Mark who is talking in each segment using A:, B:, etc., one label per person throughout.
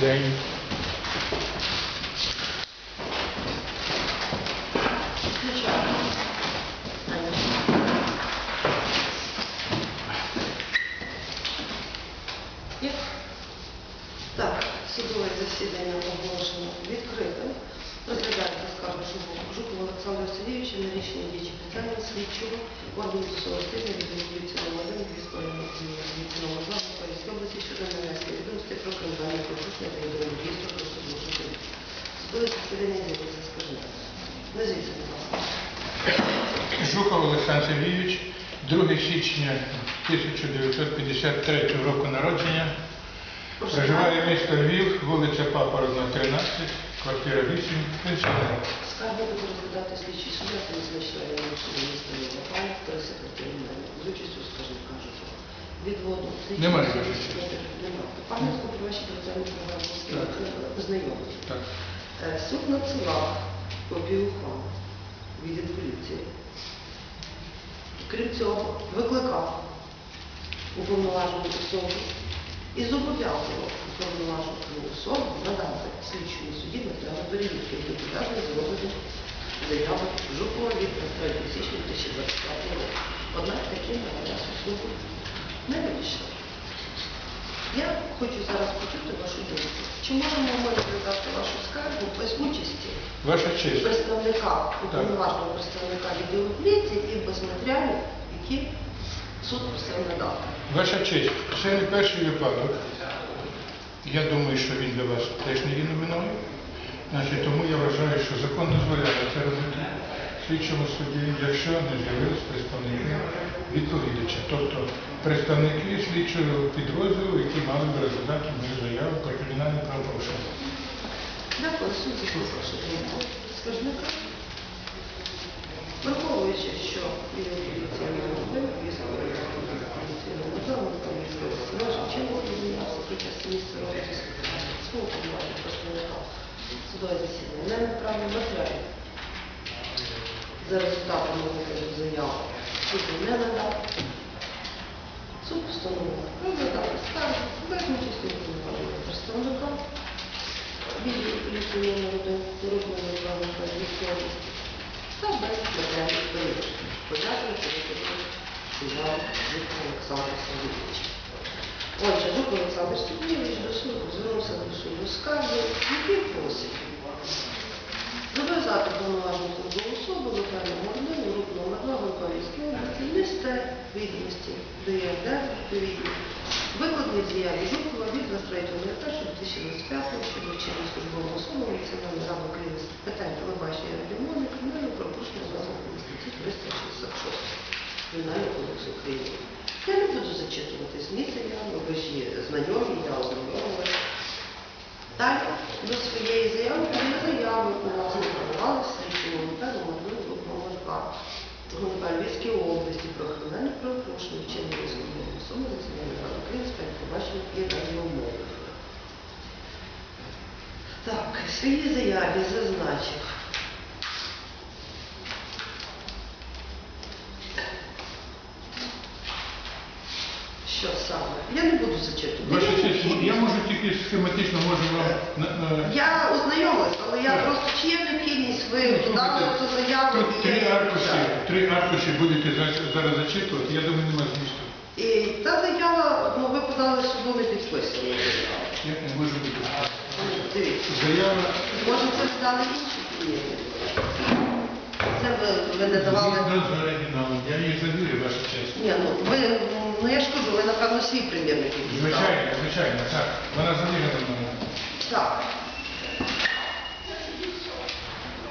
A: Then засідання оголошено відкритим. Розглядається скаргу Жукова Олександра Сергійовича на рішення діючі питання слідчого органу судового стилю від номер 1 Львівської Вінниці номер 2 Миколаївської області щодо нанесення відомості про кримінальне порушення та єдиного дійства про судову життя. Судове засідання з'явиться скажімо. Назвіться, будь ласка.
B: Жуков Олександр Сергійович, 2 січня 1953 року народження. Проживає місто Львів, вулиця Папорозна, 13, квартира 8, пенсіонер.
A: Скаргу буде розглядати слідчий суддя та незначної суду міста Європа, прес-секретарі мене, з участю скаржника Жукова. Відводу
B: Немає вашої.
A: Немає. Скоп, про ваші
B: Так.
A: програми познайомилися.
B: Так.
A: Е, Суд надсилав копію ухвали від поліції. Крім цього, викликав уповноважену особу і зобов'язував уповноважену особу надати слідчому суді матеріали перевірки, які пов'язані з розглядом заяви Жукова від 3 січня 2025 року. Однак такі наразі суду не вирішили. Я хочу зараз почути вашу думку. Чи можемо ми розглядати вашу скаргу без участі
B: Ваша честь.
A: представника, уповноваженого представника відділу поліції і без матеріалів, які суд просив надати?
B: Ваша честь, це не перший випадок. Я думаю, що він для вас теж не є новиною. Значить, тому я вважаю, що закон дозволяє це робити слідчому суді, якщо не з'явились представники відповідача, тобто представники слідчого підрозділу, які мали б розглядати мою заяву про кримінальне правопорушення.
A: Дякую, суд заслухав думку скаржника. Враховуючи, що і поліція не робив, військовий поліція не надала, там військовий стража, чим відмінявся під час місця розвитку свого повноваження представника судове засідання, не направив матеріалів. За результатами розгляду заяви суду не надав. Суд постановив розглядати скаргу без участі уповноваженого представника відділу поліції 1 народного управління Львівської області та без матеріалів перевірки. Подякуючи за заяву Жукова Олександра Сергійовича. Отже, Жуков Олександр Сергійович до суду звернувся до суду з скаргою, який просить зобов'язати повноважну службову особу з окремого ордену групу номер 2 Миколаївської області внести відомості до ЄРДР відповідні викладені в заяві Жукова від 23.01.2025 щодо вчинення службового особи Національної ради України з питань телебачення і радіомовлення кримінального правопорушення за статті 366 Кримінального кодексу України. Я не буду ви ж є знайомі, я ознайомилася. Далі до своєї заяви подали заяви, у нас подавали слідчому металу номер номер 2 Голова Львівської області про кримінальне правопорушення вчинення службової особи Національної ради з побачення і радіомови. Так, в своїй заяві зазначив. Що саме? Я не буду зачитувати.
B: Ваша честь, я можу тільки схематично можу вам на- на-
A: Я ознайомилась, але я просто чи є необхідність ви додали цю заяву
B: Тут
A: і
B: три аркуші, три аркуші будете за- зараз зачитувати, я думаю, немає змісту.
A: І та заява, ну ви подали суду не підписану заяву.
B: Як не може бути?
A: Ну, Дивіться,
B: Заява
A: може це здали інші клієнти? Це ви, ви не давали.
B: згідно з оригіналом. Я її завірю, ваша честь.
A: Ні, ну ви, ну я ж кажу, ви напевно свій примірник якийсь дали.
B: Звичайно, звичайно, так. Вона завірена мене.
A: Так.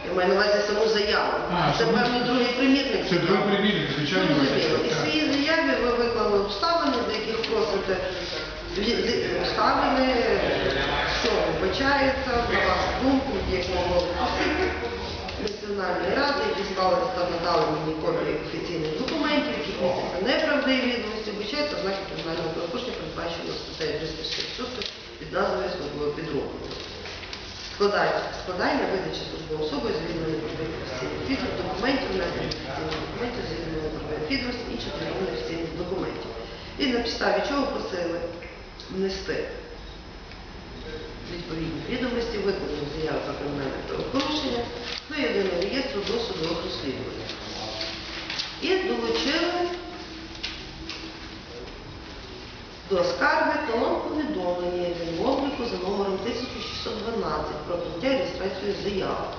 A: Я маю на увазі саму заяву.
B: А,
A: це,
B: саму-
A: певно, другий примірник.
B: Це другий примірник, звичайно,
A: Зрозуміло. І в
B: так.
A: своїй заяві ви виклали обставини, з яких просите з- обставини, що вбачається, на вашу думку, якого Національної ради, які склалися та надали мені копії офіційних документів, які містяться неправдиві відомості, вбачається ознаки кримінального правопорушення, передбачено статтею 366 під назвою службове. Складання, видачі службової особи з відомими правових документів, внесення офіційних документів з відомими правових підписів, інших офіційних документів. І на підставі чого просили внести відповідні відомості, викладені заяви про кримінальне правопорушення до єдиного реєстру досудових розслідувань. І долучили до скарги талон повідомлення єдиного за номером 1612 про прийняття реєстрацію заяв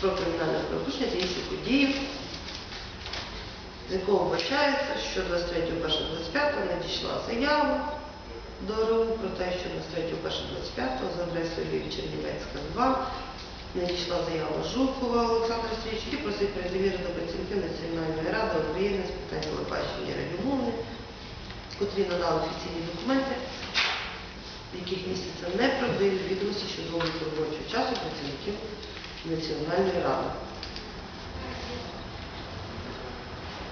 A: про кримінальне правопорушення та інші події, з якого вбачається, що 23.1.25 надійшла заява до РУ про те, що 23.1.25 за адресою Львів Чернівецька 2 надійшла заява Жукова Олександра який просить передовіри до працівників Національної ради України з питань телебачення радіомовлення, котрі надали офіційні документи, в яких містяться неправдиві відомості щодо обліку робочого часу працівників Національної ради.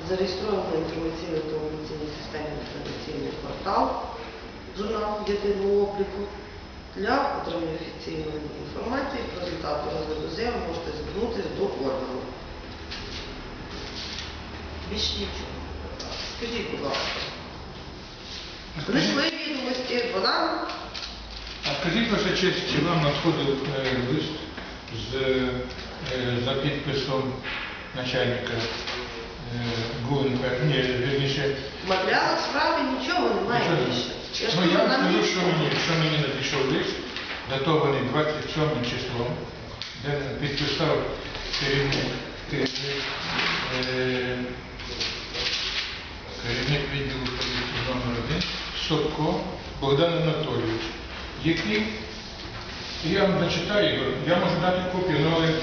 A: Зареєстровано інформаційно інформаційній системі інформаційний портал журнал єдиного обліку. Для отримання офіційної інформації про результати розгляду заяви можете звернутися до органу. Більш нічого. Скажіть, будь ласка, знайшли відомості, вона
B: А скажіть, ваша честь, чи вам надходив е, лист з, е, за підписом начальника е, ГУНП, ні, вірніше,
A: в матеріалах справи нічого немає
B: Нічого
A: більше. Я ж
B: Ну,
A: кажу,
B: я
A: нам
B: скажу, що мені, що мені надійшов лист, датований 27 числом, де підписав керівник, керівник, е, керівник номер 1 Сотко Богдан Анатолійович, який, я вам зачитаю я можу дати копію, ну, але
A: Ми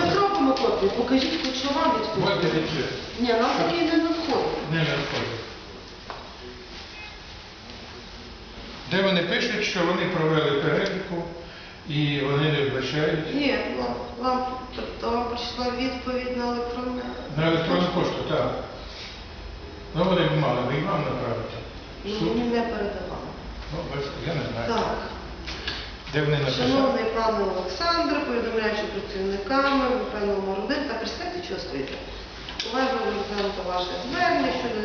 B: вона
A: зробимо копію, покажіть, хоч що вам
B: от
A: відповідь.
B: дивіться,
A: Ні, нам такі не надходить.
B: не надходить. Де вони пишуть, що вони провели перевірку і вони не вбачають
A: Ні, вам, вам, тобто вам прийшла відповідь на електронне.
B: на електронну пошту, так. Ну вони б мали і вам направити.
A: Ну,
B: Суд.
A: мені не передавали.
B: Ну, бачите, я не знаю.
A: Так.
B: Де вони написали?
A: Шановний пане Олександр, повідомляючи працівниками певного родин та представте, чого стоїте. Уважно розглянуто ваше звернення щодо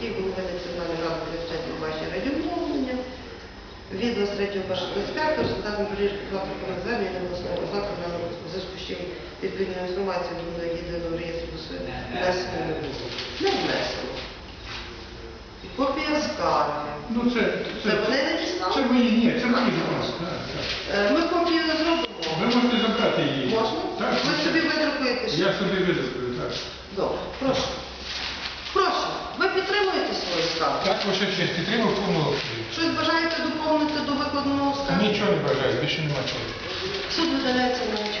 A: дій голови Національної ради пріоритетів ваші радіомовлення. Відео з 3 1 25 результатом перевірки плати про звернення на обласного ознаком на зв'язку з чим відповідну інформацію до єдиного реєстру своєї внесено не. Внесено. І копія скарги.
B: Ну це,
A: Це
B: ви її, ні, це ви, будь ласка.
A: Е, Ми копію не зробимо.
B: Ви можете забрати її.
A: Можна? Ви собі видрукуєте.
B: Я собі видрукую, так.
A: Добре, прошу. Прошу, ви підтримуєте свою справу?
B: Так, ваша честь, підтримав повну
A: Щось бажаєте доповнити до викладеного скарбу?
B: Нічого не бажаю, більше нема чого. Суд видаляється на очі.